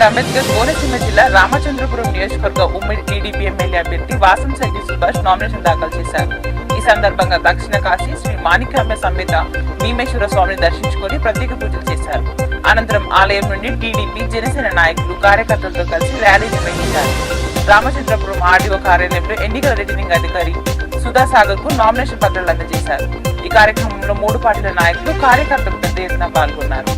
Doctor BR Ambedkar Konaseema జిల్లా రామచంద్రపురం నియోజకవర్గ ఉమ్మడి టీడీపీ ఎమ్మెల్యే అభ్యర్థి వాసం శెట్టి సుభాష్ నామినేషన్ దాఖలు చేశారు. ఈ సందర్భంగా దక్షిణ కాశీ శ్రీ మాణిక్యామ్మ సమేత భీమేశ్వర స్వామిని దర్శించుకొని ప్రత్యేక పూజలు చేశారు. అనంతరం ఆలయం నుండి టీడీపీ జనసేన నాయకులు కార్యకర్తలతో కలిసి ర్యాలీ నిర్వహించారు. రామచంద్రపురం ఆర్డీఓ కార్యాలయంలో ఎన్నికల రిటర్నింగ్ అధికారి సుధా సాగర్కు నామినేషన్ పత్రాలు అందజేశారు. ఈ కార్యక్రమంలో మూడు పార్టీల నాయకులు కార్యకర్తలు పెద్ద ఎత్తున పాల్గొన్నారు.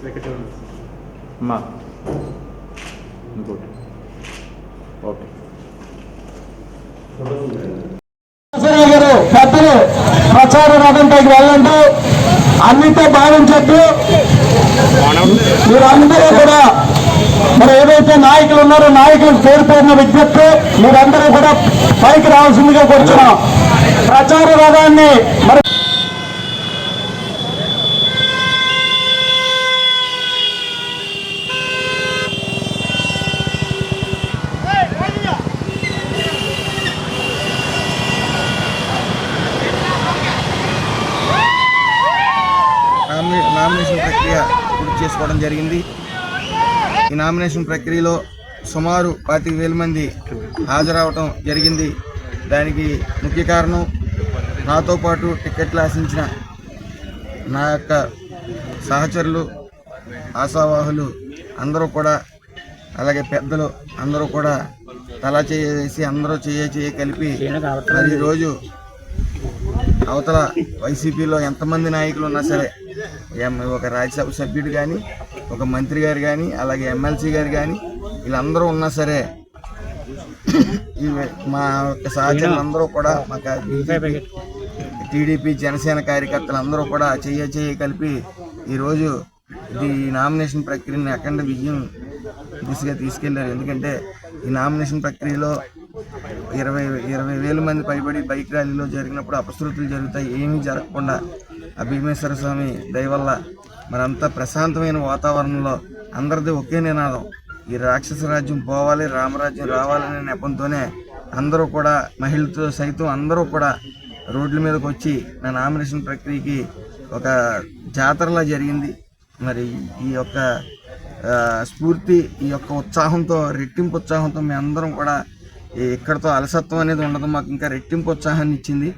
సెక్రటరీ అమ్మా ఇంకోటి ఓకే పెద్దలు ప్రచార రథంపైకి వెళ్ళంటూ అన్నితో భావించద్దు మీరందరూ కూడా మరి ఏదైతే నాయకులు ఉన్నారో నాయకులకు పేరుపడిన విజ్ఞప్తి మీరందరూ కూడా పైకి రావాల్సిందిగా కూర్చున్నాం ప్రచార రథాన్ని మరి చేసుకోవడం జరిగింది. ఈ నామినేషన్ ప్రక్రియలో సుమారు పాతిక వేల మంది హాజరవటం జరిగింది. దానికి ముఖ్య కారణం నాతో పాటు టికెట్లు ఆశించిన నా యొక్క సహచరులు ఆశావాహులు అందరూ కూడా అలాగే పెద్దలు అందరూ కూడా తలా చేసి అందరూ చేయ చేయ కలిపి మరి ఈరోజు అవతల వైసీపీలో ఎంతమంది నాయకులు ఉన్నా సరే ఒక రాజ్యసభ సభ్యుడు కానీ ఒక మంత్రి గారు కానీ అలాగే ఎమ్మెల్సీ గారు కానీ వీళ్ళందరూ ఉన్నా సరే మా యొక్క సహచరులు అందరూ కూడా మాకు బీజేపీ టీడీపీ జనసేన కార్యకర్తలు అందరూ కూడా చెయ్య చెయ్యి కలిపి ఈరోజు ఇది నామినేషన్ ప్రక్రియని అఖండ విజయం దిశగా తీసుకెళ్ళారు. ఎందుకంటే ఈ నామినేషన్ ప్రక్రియలో ఇరవై ఇరవై వేల మంది పైబడి బైక్ ర్యాలీలో జరిగినప్పుడు అపశృతులు జరుగుతాయి. ఏమీ జరగకుండా ఆ భీమేశ్వర స్వామి దయవల్ల మరంతా ప్రశాంతమైన వాతావరణంలో అందరిది ఒకే నినాదం. ఈ రాక్షస రాజ్యం పోవాలి రామరాజ్యం రావాలనే నెపంతోనే అందరూ కూడా మహిళతో సైతం అందరూ కూడా రోడ్ల మీదకి వచ్చి నా నామినేషన్ ప్రక్రియకి ఒక జాతరలా జరిగింది. మరి ఈ యొక్క స్ఫూర్తి ఈ యొక్క ఉత్సాహంతో రెట్టింపు ఉత్సాహంతో మేము అందరం కూడా ఇక్కడతో అలసత్వం అనేది ఉండదు. మాకు ఇంకా రెట్టింపు ఉత్సాహాన్ని ఇచ్చింది.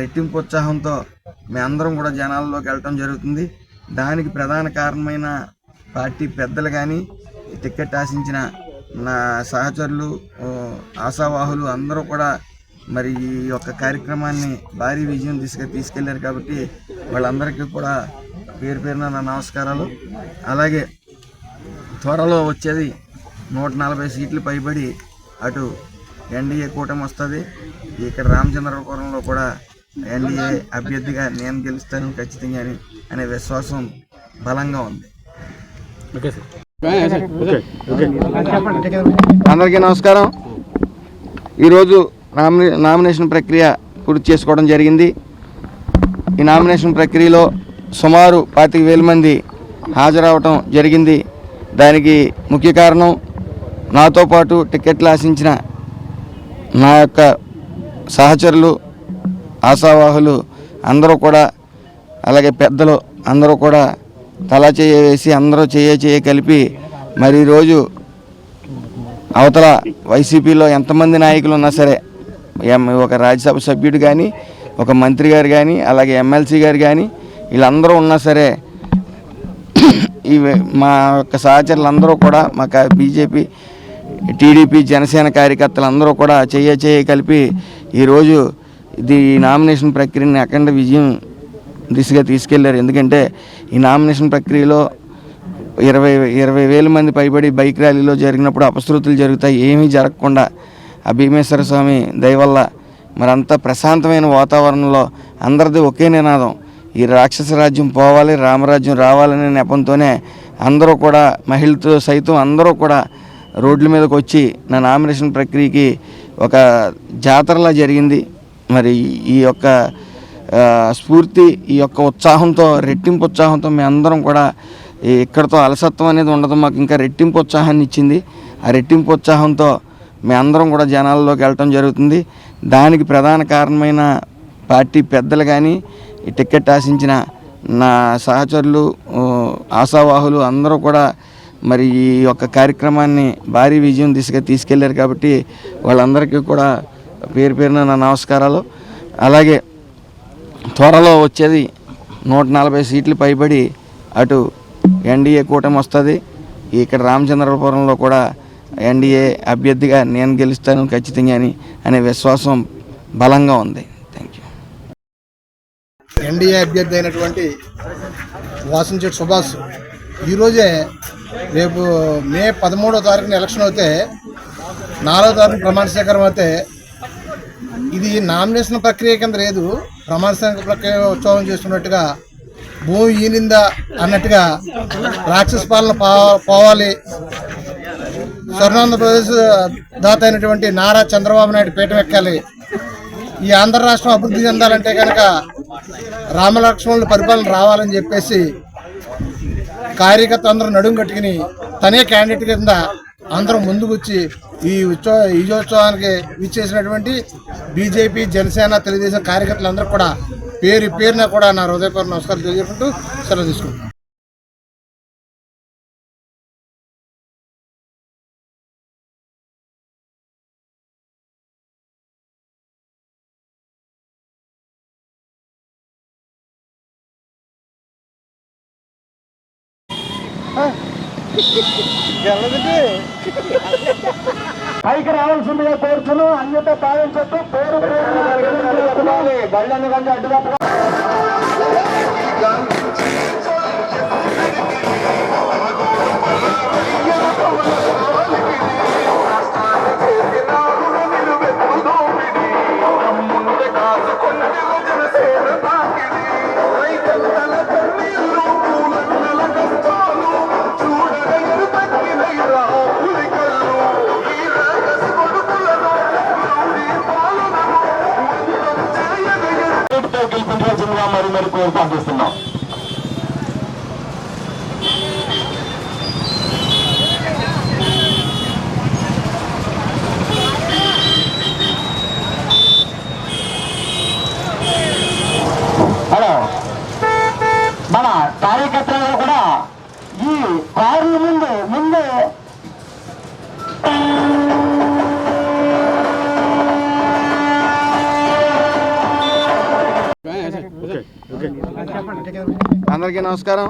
రెట్టింపు ఉత్సాహంతో మీ అందరం కూడా జనాల్లోకి వెళ్ళటం జరుగుతుంది. దానికి ప్రధాన కారణమైన పార్టీ పెద్దలు కానీ టికెట్ ఆశించిన నా సహచరులు ఆశావాహులు అందరూ కూడా మరి ఈ యొక్క కార్యక్రమాన్ని భారీ విజయం తీసుకు తీసుకెళ్ళారు కాబట్టి వాళ్ళందరికీ కూడా పేరు పేరున నా నమస్కారాలు. అలాగే త్వరలో వచ్చేది నూట నలభై సీట్లు పైబడి అటు ఎన్డీఏ కూటమి వస్తుంది. ఇక్కడ రామచంద్రపురంలో కూడా ఎన్డీఏ అభ్యర్థిగా నేను గెలుస్తాను ఖచ్చితంగా అని అనే విశ్వాసం బలంగా ఉంది. అందరికీ నమస్కారం. ఈరోజు నామినే నామినేషన్ ప్రక్రియ పూర్తి చేసుకోవడం జరిగింది. ఈ నామినేషన్ ప్రక్రియలో సుమారు పాతిక వేల మంది హాజరవటం జరిగింది. దానికి ముఖ్య కారణం నాతో పాటు టికెట్లు ఆశించిన నా యొక్క సహచరులు ఆశావాహులు అందరూ కూడా అలాగే పెద్దలు అందరూ కూడా తలా చేయ వేసి అందరూ చేయ చేయ కలిపి మరి ఈరోజు అవతల వైసీపీలో ఎంతమంది నాయకులు ఉన్నా సరే ఎం- ఒక రాజ్యసభ సభ్యుడు కానీ ఒక మంత్రి గారు కానీ అలాగే ఎమ్మెల్సీ గారు కానీ వీళ్ళందరూ ఉన్నా సరే ఇవి మా యొక్క సహచరులు అందరూ కూడా మాకు బీజేపీ టీడీపీ జనసేన కార్యకర్తలు అందరూ కూడా చెయ్య చెయ్య కలిపి ఈరోజు ఇది ఈ నామినేషన్ ప్రక్రియని అఖండ విజయం దిశగా తీసుకెళ్ళారు. ఎందుకంటే ఈ నామినేషన్ ప్రక్రియలో ఇరవై ఇరవై వేల మంది పైబడి బైక్ ర్యాలీలో జరిగినప్పుడు అపశృతులు జరుగుతాయి. ఏమీ జరగకుండా ఆ భీమేశ్వర స్వామి దయవల్ల వల్ల అంత ప్రశాంతమైన వాతావరణంలో అందరిది ఒకే నినాదం. ఈ రాక్షస రాజ్యం పోవాలి రామరాజ్యం రావాలనే నెపంతోనే అందరూ కూడా మహిళతో సైతం అందరూ కూడా రోడ్ల మీదకి వచ్చి నా నామినేషన్ ప్రక్రియకి ఒక జాతరలా జరిగింది. మరి ఈ యొక్క స్ఫూర్తి ఈ యొక్క ఉత్సాహంతో రెట్టింపు ఉత్సాహంతో మేము అందరం కూడా ఇక్కడతో అలసత్వం అనేది ఉండదు. మాకు ఇంకా రెట్టింపు ఉత్సాహాన్ని ఇచ్చింది. ఆ రెట్టింపు ఉత్సాహంతో మేము అందరం కూడా జనాల్లోకి వెళ్ళటం జరుగుతుంది. దానికి ప్రధాన కారణమైన పార్టీ పెద్దలు కానీ టికెట్ ఆశించిన నా సహచరులు ఆశావాహులు అందరూ కూడా మరి ఈ యొక్క కార్యక్రమాన్ని భారీ విజయం దిశగా తీసుకెళ్ళారు కాబట్టి వాళ్ళందరికీ కూడా పేరు పేరున నా నమస్కారాలు. అలాగే త్వరలో వచ్చేది నూట నలభై సీట్లు పైబడి అటు ఎన్డీఏ కూటమి వస్తుంది. ఇక్కడ రామచంద్రపురంలో కూడా ఎన్డీఏ అభ్యర్థిగా నేను గెలుస్తాను ఖచ్చితంగా అని అనే విశ్వాసం బలంగా ఉంది. థ్యాంక్ యూ ఎన్డీఏ అభ్యర్థి అయినటువంటి వాసంచెట్టి సుభాష్ ఈరోజే రేపు మే పదమూడో తారీఖున ఎలక్షన్ అయితే నాలుగో తారీఖు ప్రమాణ స్వీకారం అయితే ఇది నామినేషన్ ప్రక్రియ కింద లేదు. ప్రమాణ ప్రక్రియ ఉత్సవం చేస్తున్నట్టుగా భూమి ఈనిందా అన్నట్టుగా రాక్షస పాలన పోవాలి. స్వర్ణాంధ్రప్రదేశ్ దాత అయినటువంటి నారా చంద్రబాబు నాయుడు పీఠం ఎక్కాలి. ఈ ఆంధ్ర రాష్ట్రం అభివృద్ధి చెందాలంటే కనుక రామలక్ష్మణుల పరిపాలన రావాలని చెప్పేసి కార్యకర్త అందరూ నడుము కట్టుకుని తనే క్యాండిడేట్ కింద అందరం ముందుకు వచ్చి ఈ ఉత్సవ విజయోత్సవానికి విచ్చేసినటువంటి బీజేపీ జనసేన తెలుగుదేశం కార్యకర్తలందరూ కూడా పేరు పేరున కూడా నా హృదయపూర్వ నమస్కారం తెలియజేసుకుంటూ సెలవు తీసుకుంటున్నాను Huh? పైకి రావాల్సిందిగా కోరుచును అన్యత పాలించట్టు పేరు బళ్ళని కంటే అడ్డుగా మరి కోరి పంపిస్తున్నాం హలో మన కార్యకర్తలు కూడా ఈ కారు ముందు ముందు అందరికీ నమస్కారం.